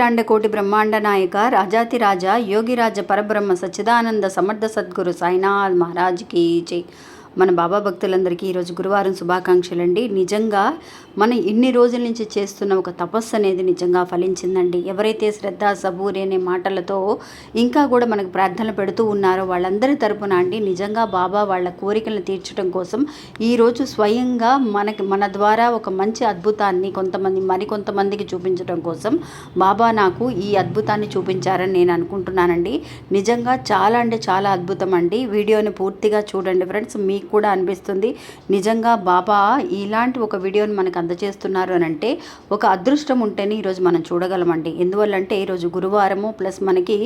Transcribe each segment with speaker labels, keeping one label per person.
Speaker 1: అఖిలాండ కోటి బ్రహ్మాండ నాయక రాజాతిరాజ యోగిరాజ పరబ్రహ్మ సచ్చిదానంద సమర్థ సద్గురు సాయినాథ్ మహారాజ్కి జై. మన బాబా భక్తులందరికీ ఈరోజు గురువారం శుభాకాంక్షలు అండి నిజంగా మనం ఇన్ని రోజుల నుంచి చేస్తున్న ఒక తపస్సు అనేది నిజంగా ఫలించిందండి. ఎవరైతే శ్రద్ధ సబూరి అనే మాటలతో ఇంకా కూడా మనకు ప్రార్థనలు పెడుతూ ఉన్నారో వాళ్ళందరి తరపున అండి నిజంగా బాబా వాళ్ళ కోరికలను తీర్చడం కోసం ఈరోజు స్వయంగా మనకి మన ద్వారా ఒక మంచి అద్భుతాన్ని కొంతమంది మరికొంతమందికి చూపించడం కోసం బాబా నాకు ఈ అద్భుతాన్ని చూపించారని నేను అనుకుంటున్నానండి. నిజంగా చాలా అంటే చాలా అద్భుతం అండి. వీడియోని పూర్తిగా చూడండి ఫ్రెండ్స్. మీకు కూడా అనిపిస్తుంది. నిజంగా బాబా ఇలాంటి ఒక వీడియోని మనకు అందజేస్తున్నారు అని అంటే ఒక అదృష్టం ఉంటేనే ఈరోజు మనం చూడగలమండి. ఎందువల్లంటే ఈరోజు గురువారము ప్లస్ మనకి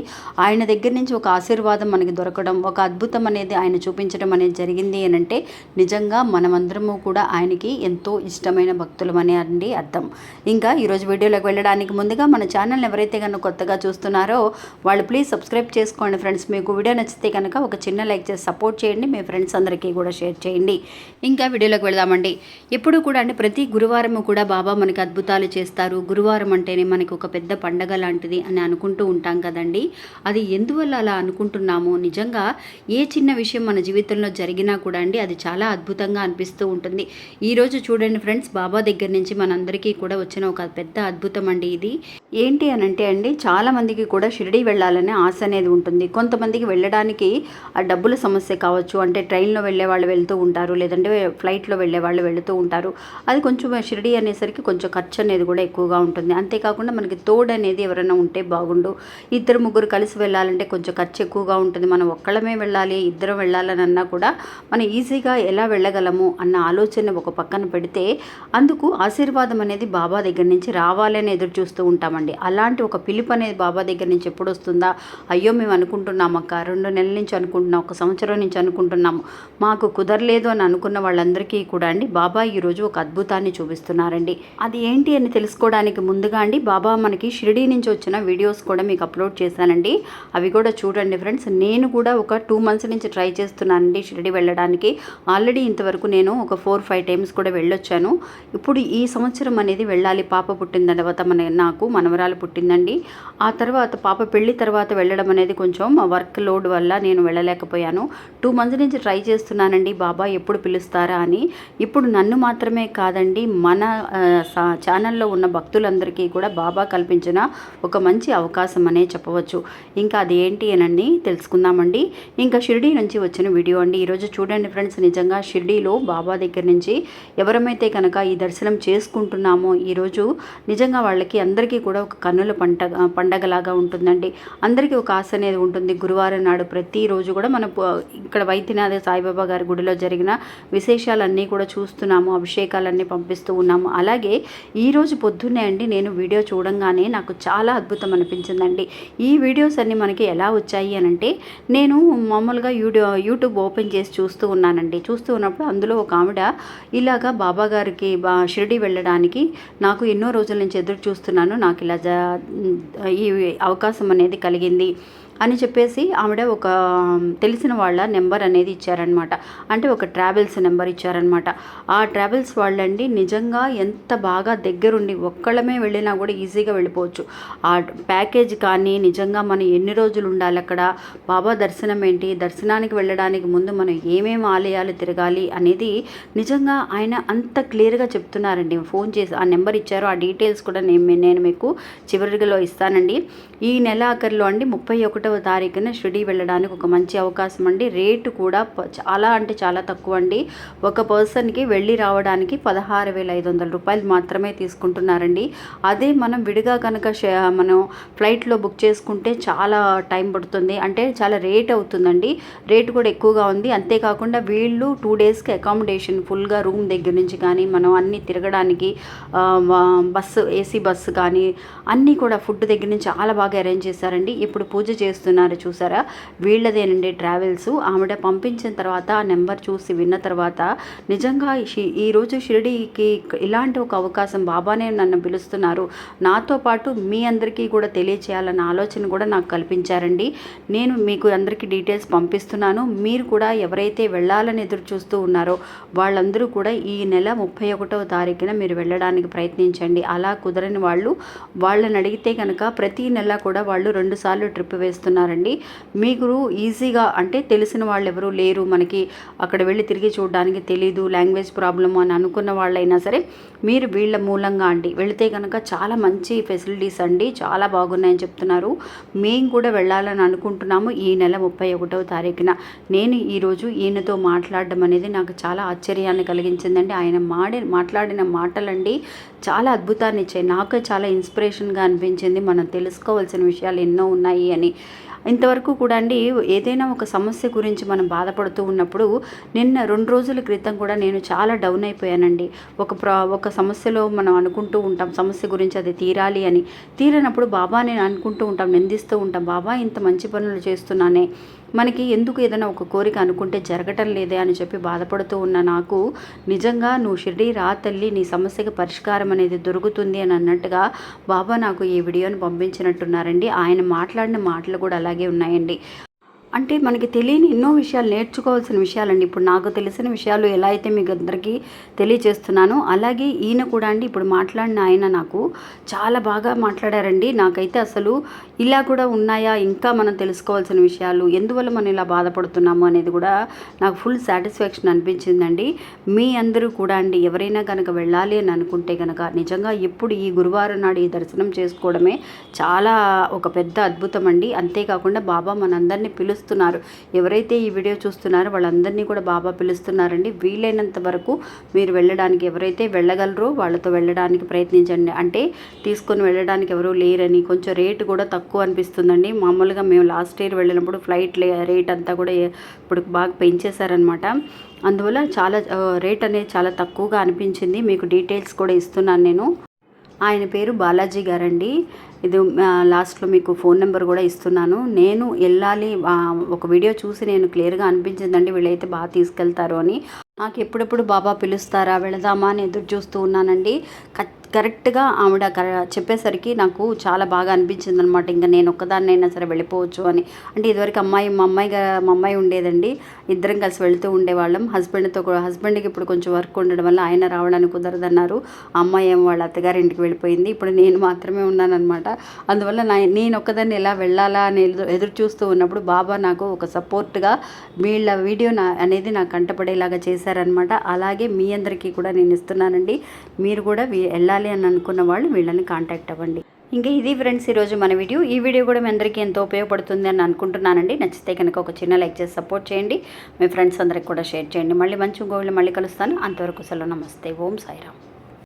Speaker 1: ఆయన దగ్గర నుంచి ఒక ఆశీర్వాదం మనకి దొరకడం ఒక అద్భుతం అనేది ఆయన చూపించడం అనేది జరిగింది అని అంటే నిజంగా మనమందరము కూడా ఆయనకి ఎంతో ఇష్టమైన భక్తులమనే అండి అర్థం. ఇంకా ఈరోజు వీడియోలోకి వెళ్ళడానికి ముందుగా మన ఛానల్ని ఎవరైతే కనుక కొత్తగా చూస్తున్నారో వాళ్ళు ప్లీజ్ సబ్స్క్రైబ్ చేసుకోండి ఫ్రెండ్స్. మీకు వీడియో నచ్చితే కనుక ఒక చిన్న లైక్ చేసి సపోర్ట్ చేయండి. మీ ఫ్రెండ్స్ అందరికీ కూడా షేర్ చేయండి. ఇంకా వీడియోలోకి వెళదామండి. ఎప్పుడు కూడా అంటే ప్రతి గురువారము కూడా బాబా మనకి అద్భుతాలు చేస్తారు. గురువారం అంటేనే మనకి ఒక పెద్ద పండగ లాంటిది అని అనుకుంటూ ఉంటాం కదండి. అది ఎందువల్ల అలా అనుకుంటున్నాము? నిజంగా ఏ చిన్న విషయం మన జీవితంలో జరిగినా కూడా అండి అది చాలా అద్భుతంగా అనిపిస్తూ ఉంటుంది. ఈరోజు చూడండి ఫ్రెండ్స్ బాబా దగ్గర నుంచి మనందరికీ కూడా వచ్చిన ఒక పెద్ద అద్భుతం అండి ఇది. ఏంటి అని అంటే అండి చాలా మందికి కూడా షిరిడి వెళ్ళాలనే ఆశ అనేది ఉంటుంది. కొంతమందికి వెళ్ళడానికి ఆ డబ్బుల సమస్య కావచ్చు అంటే ట్రైన్లో వెళ్ళే వాళ్ళు వెళ్తూ ఉంటారు లేదంటే ఫ్లైట్లో వెళ్ళే వాళ్ళు వెళుతూ ఉంటారు. అది కొంచెం షిరిడి అనేసరికి కొంచెం ఖర్చు అనేది కూడా ఎక్కువగా ఉంటుంది. అంతేకాకుండా మనకి తోడు అనేది ఎవరైనా ఉంటే బాగుండు. ఇద్దరు ముగ్గురు కలిసి వెళ్ళాలంటే కొంచెం ఖర్చు ఎక్కువగా ఉంటుంది. మనం ఒక్కళ్ళమే వెళ్ళాలి ఇద్దరం వెళ్ళాలని అన్నా కూడా మనం ఈజీగా ఎలా వెళ్ళగలము అన్న ఆలోచన ఒక పక్కన పెడితే అందుకు ఆశీర్వాదం అనేది బాబా దగ్గర నుంచి రావాలని ఎదురు చూస్తూ ఉంటామండి. అలాంటి ఒక పిలుపు అనేది బాబా దగ్గర నుంచి ఎప్పుడు వస్తుందా? అయ్యో మేము అనుకుంటున్నాం అక్క. రెండు నెలల నుంచి అనుకుంటున్నాం ఒక సంవత్సరం నుంచి అనుకుంటున్నాము. మాకు కుదరలేదు అని అనుకున్న వాళ్ళందరికీ కూడా అండి బాబా ఈరోజు ఒక అద్భుతాన్ని చూపిస్తున్నారండి. అది ఏంటి అని తెలుసుకోవడానికి ముందుగా అండి బాబా మనకి షిరిడీ నుంచి వచ్చిన వీడియోస్ కూడా మీకు అప్లోడ్ చేశానండి. అవి కూడా చూడండి ఫ్రెండ్స్. నేను కూడా ఒక టూ మంత్స్ నుంచి ట్రై చేస్తున్నానండి షిరిడి వెళ్ళడానికి. ఆల్రెడీ ఇంతవరకు నేను ఒక ఫోర్ ఫైవ్ టైమ్స్ కూడా వెళ్ళొచ్చాను. ఇప్పుడు ఈ సంవత్సరం అనేది వెళ్ళాలి. పాప పుట్టిన తర్వాత మన నాకు మనవరాలు పుట్టిందండి. ఆ తర్వాత పాప పెళ్ళి తర్వాత వెళ్ళడం అనేది కొంచెం వర్క్ లోడ్ వల్ల నేను వెళ్ళలేకపోయాను. టూ మంత్స్ నుంచి ట్రై చేస్తున్నాను చేస్తున్నానండి బాబా ఎప్పుడు పిలుస్తారా? అని. ఇప్పుడు నన్ను మాత్రమే కాదండి మన ఛానల్లో ఉన్న భక్తులందరికీ కూడా బాబా కల్పించిన ఒక మంచి అవకాశం అనే చెప్పవచ్చు. ఇంకా అది ఏంటి అనండి తెలుసుకుందామండి. ఇంకా షిరిడి నుంచి వచ్చిన వీడియో అండి. ఈరోజు చూడండి ఫ్రెండ్స్ నిజంగా షిరిడీలో బాబా దగ్గర నుంచి ఎవరమైతే కనుక ఈ దర్శనం చేసుకుంటున్నామో ఈరోజు నిజంగా వాళ్ళకి అందరికీ కూడా ఒక కన్నుల పండగ పండగలాగా ఉంటుందండి. అందరికీ ఒక ఆశ అనేది ఉంటుంది. గురువారం నాడు ప్రతిరోజు కూడా మన ఇక్కడ వైద్యనాథ సాయిబాబా గారు గుడిలో జరిగిన విశేషాలన్నీ కూడా చూస్తున్నాము అభిషేకాలన్నీ పంపిస్తూ ఉన్నాము. అలాగే ఈరోజు పొద్దున్నే అండి నేను వీడియో చూడంగానే నాకు చాలా అద్భుతం అనిపించిందండి. ఈ వీడియోస్ అన్నీ మనకి ఎలా వచ్చాయి అని అంటే నేను మామూలుగా యూట్యూ యూట్యూబ్ ఓపెన్ చేసి చూస్తూ ఉన్నానండి. చూస్తూ ఉన్నప్పుడు అందులో ఒక ఆవిడ ఇలాగా బాబా గారికి బా షిరిడి వెళ్ళడానికి నాకు ఎన్నో రోజుల నుంచి ఎదురు చూస్తున్నాను. నాకు ఇలా జ ఈ అవకాశం అనేది కలిగింది. అని చెప్పేసి ఆవిడ ఒక తెలిసిన వాళ్ళ నెంబర్ అనేది ఇచ్చారనమాట అంటే ఒక ట్రావెల్స్ నెంబర్ ఇచ్చారనమాట ఆ ట్రావెల్స్ వాళ్ళండి నిజంగా ఎంత బాగా దగ్గరుండి ఒక్కళ్ళమే వెళ్ళినా కూడా ఈజీగా వెళ్ళిపోవచ్చు. ఆ ప్యాకేజ్ కానీ నిజంగా మనం ఎన్ని రోజులు ఉండాలి అక్కడ? బాబా దర్శనం ఏంటి? దర్శనానికి వెళ్ళడానికి ముందు మనం ఏమేమి ఆలయాలు తిరగాలి అనేది నిజంగా ఆయన అంత క్లియర్గా చెప్తున్నారండి. ఫోన్ చేసి ఆ నెంబర్ ఇచ్చారు. ఆ డీటెయిల్స్ కూడా నేను నేను మీకు చివరిలో ఇస్తానండి. ఈ నెల ఆఖరిలో అండి ముప్పై ఒకటి ఒకటవ తారీఖున షిరిడి వెళ్ళడానికి ఒక మంచి అవకాశం అండి. రేటు కూడా చాలా అంటే చాలా తక్కువ అండి. ఒక పర్సన్కి వెళ్ళి రావడానికి పదహారు వేల ఐదు వందల రూపాయలు మాత్రమే తీసుకుంటున్నారండి. అదే మనం విడిగా కనుక మనం ఫ్లైట్లో బుక్ చేసుకుంటే చాలా టైం పడుతుంది. అంటే చాలా రేట్ అవుతుందండి. రేటు కూడా ఎక్కువగా ఉంది. అంతేకాకుండా వీళ్ళు టూ డేస్కి అకామిడేషన్ ఫుల్గా రూమ్ దగ్గర నుంచి కానీ మనం అన్నీ తిరగడానికి బస్సు ఏసీ బస్సు కానీ అన్నీ కూడా ఫుడ్ దగ్గర నుంచి చాలా బాగా అరేంజ్ చేశారండి. ఇప్పుడు పూజ చేసి చేస్తున్నారు చూసారా? వీళ్ళదేనండి ట్రావెల్స్. ఆవిడ పంపించిన తర్వాత ఆ నెంబర్ చూసి విన్న తర్వాత నిజంగా షి- ఈరోజు షిరిడీకి ఇలాంటి ఒక అవకాశం బాబానే నన్ను పిలుస్తున్నారు. నాతో పాటు మీ అందరికీ కూడా తెలియచేయాలన్న ఆలోచన కూడా నాకు కల్పించారండి. నేను మీకు అందరికీ డీటెయిల్స్ పంపిస్తున్నాను. మీరు కూడా ఎవరైతే వెళ్ళాలని ఎదురు చూస్తూ ఉన్నారో వాళ్ళందరూ కూడా ఈ నెల ముప్పై ఒకటవ తారీఖున మీరు వెళ్ళడానికి ప్రయత్నించండి. అలా కుదరని వాళ్ళు వాళ్ళని అడిగితే కనుక ప్రతి నెల కూడా వాళ్ళు రెండుసార్లు ట్రిప్ వేస్తున్నారండి మీకు ఈజీగా అంటే తెలిసిన వాళ్ళు ఎవరు లేరు. మనకి అక్కడ వెళ్ళి తిరిగి చూడడానికి తెలీదు లాంగ్వేజ్ ప్రాబ్లమ్ అని అనుకున్న వాళ్ళైనా సరే మీరు వీళ్ళ మూలంగా అండి. వెళితే కనుక చాలా మంచి ఫెసిలిటీస్ అండి. చాలా బాగున్నాయని చెప్తున్నారు. మేము కూడా వెళ్ళాలని అనుకుంటున్నాము ఈ నెల ముప్పై ఒకటవ తారీఖున. నేను ఈరోజు ఈయనతో మాట్లాడడం అనేది నాకు చాలా ఆశ్చర్యాన్ని కలిగించిందండి. ఆయన మాడి మాట్లాడిన మాటలండి చాలా అద్భుతాన్ని ఇచ్చాయి నాకు చాలా ఇన్స్పిరేషన్గా అనిపించింది. మనం తెలుసుకోవాల్సిన విషయాలు ఎన్నో ఉన్నాయి అని. ఇంతవరకు కూడా అండి ఏదైనా ఒక సమస్య గురించి మనం బాధపడుతూ ఉన్నప్పుడు నిన్న రెండు రోజుల క్రితం కూడా నేను చాలా డౌన్ అయిపోయానండి. ఒక ప్రా ఒక సమస్యలో మనం అనుకుంటూ ఉంటాం సమస్య గురించి అది తీరాలి అని. తీరనప్పుడు బాబా నేను అనుకుంటూ ఉంటాం నిందిస్తూ ఉంటాం బాబా ఇంత మంచి పనులు చేస్తున్నానే. మనకి ఎందుకు ఏదైనా ఒక కోరిక అనుకుంటే జరగటం లేదే అని చెప్పి బాధపడుతూ ఉన్న నాకు నిజంగా నువ్వు షిరిడి రా తల్లి నీ సమస్యకి పరిష్కారం అనేది దొరుకుతుంది అని అన్నట్టుగా బాబా నాకు ఈ వీడియోని పంపించినట్టున్నారండి. ఆయన మాట్లాడిన మాటలు కూడా అలాగే ఉన్నాయండి. అంటే మనకి తెలియని ఎన్నో విషయాలు నేర్చుకోవాల్సిన విషయాలండి. ఇప్పుడు నాకు తెలిసిన విషయాలు ఎలా అయితే మీకు అందరికీ తెలియచేస్తున్నానో అలాగే ఈయన కూడా అండి ఇప్పుడు మాట్లాడిన ఆయన నాకు చాలా బాగా మాట్లాడారండి. నాకైతే అసలు ఇలా కూడా ఉన్నాయా ఇంకా మనం తెలుసుకోవాల్సిన విషయాలు ఎందువల్ల మనం ఇలా బాధపడుతున్నాము అనేది కూడా నాకు ఫుల్ సాటిస్ఫాక్షన్ అనిపించిందండి. మీ అందరూ కూడా అండి ఎవరైనా కనుక వెళ్ళాలి అని అనుకుంటే కనుక నిజంగా ఎప్పుడు ఈ గురువారం నాడు ఈ దర్శనం చేసుకోవడమే చాలా ఒక పెద్ద అద్భుతం అండి. అంతేకాకుండా బాబా మనందరినీ పిలుస్తున్నారు ఎవరైతే ఈ వీడియో చూస్తున్నారో వాళ్ళందరినీ కూడా బాబా పిలుస్తున్నారండి. వీలైనంత వరకు మీరు వెళ్ళడానికి ఎవరైతే వెళ్ళగలరో వాళ్ళతో వెళ్ళడానికి ప్రయత్నించండి. అంటే తీసుకొని వెళ్ళడానికి ఎవరూ లేరని కొంచెం రేటు కూడా తక్కువ అనిపిస్తుందండి. మామూలుగా మేము లాస్ట్ ఇయర్ వెళ్ళినప్పుడు ఫ్లైట్ రేట్ అంతా కూడా ఇప్పుడు బాగా పెంచేశారనమాట అందువల్ల చాలా రేట్ అనేది చాలా తక్కువగా అనిపించింది. మీకు డీటెయిల్స్ కూడా ఇస్తున్నాను నేను. ఆయన పేరు బాలాజీ గారండి. ఇది లాస్ట్లో మీకు ఫోన్ నెంబర్ కూడా ఇస్తున్నాను. నేను వెళ్ళాలి ఒక వీడియో చూసి నేను క్లియర్గా అనిపించిందండి వీళ్ళైతే బాగా తీసుకెళ్తారు అని. నాకు ఎప్పుడెప్పుడు బాబా పిలుస్తారా వెళదామా అని ఎదురు చూస్తూ ఉన్నానండి. కత్- కరెక్ట్గా ఆవిడ చెప్పేసరికి నాకు చాలా బాగా అనిపించింది అనమాట ఇంకా నేను ఒక్కదాన్నైనా సరే వెళ్ళిపోవచ్చు అని. అంటే ఇదివరకు అమ్మాయి మా అమ్మాయిగా మా అమ్మాయి ఉండేదండి. ఇద్దరం కలిసి వెళ్తూ ఉండేవాళ్ళం. హస్బెండ్తో కూడా హస్బెండ్కి ఇప్పుడు కొంచెం వర్క్ ఉండడం వల్ల ఆయన రావడానికి కుదరదన్నారు. అమ్మాయి ఏమో వాళ్ళ అత్తగారింటికి వెళ్ళిపోయింది. ఇప్పుడు నేను మాత్రమే ఉన్నానమాట అందువల్ల నా నేను ఒక్కదాన్ని ఎలా వెళ్ళాలా అని ఎదురు చూస్తూ ఉన్నప్పుడు బాబా నాకు ఒక సపోర్ట్గా వీళ్ళ వీడియో నా అనేది నాకు కంటపడేలాగా చేశారనమాట అలాగే మీ అందరికీ కూడా నేను ఇస్తున్నానండి. మీరు కూడా వెళ్ళాలి వెళ్ళాలి అని అనుకున్న వాళ్ళు వీళ్ళని కాంటాక్ట్ అవ్వండి. ఇంకా ఇది ఫ్రెండ్స్ ఈరోజు మన వీడియో ఈ వీడియో కూడా మీ అందరికీ ఎంతో ఉపయోగపడుతుంది అని అనుకుంటున్నానండి. నచ్చితే కనుక ఒక చిన్న లైక్ చేసి సపోర్ట్ చేయండి. మీ ఫ్రెండ్స్ అందరికి కూడా షేర్ చేయండి. మళ్ళీ మంచి గోవిలో మళ్ళీ కలుస్తాను. అంతవరకు సెలవు. నమస్తే. ఓం సాయిరామ్.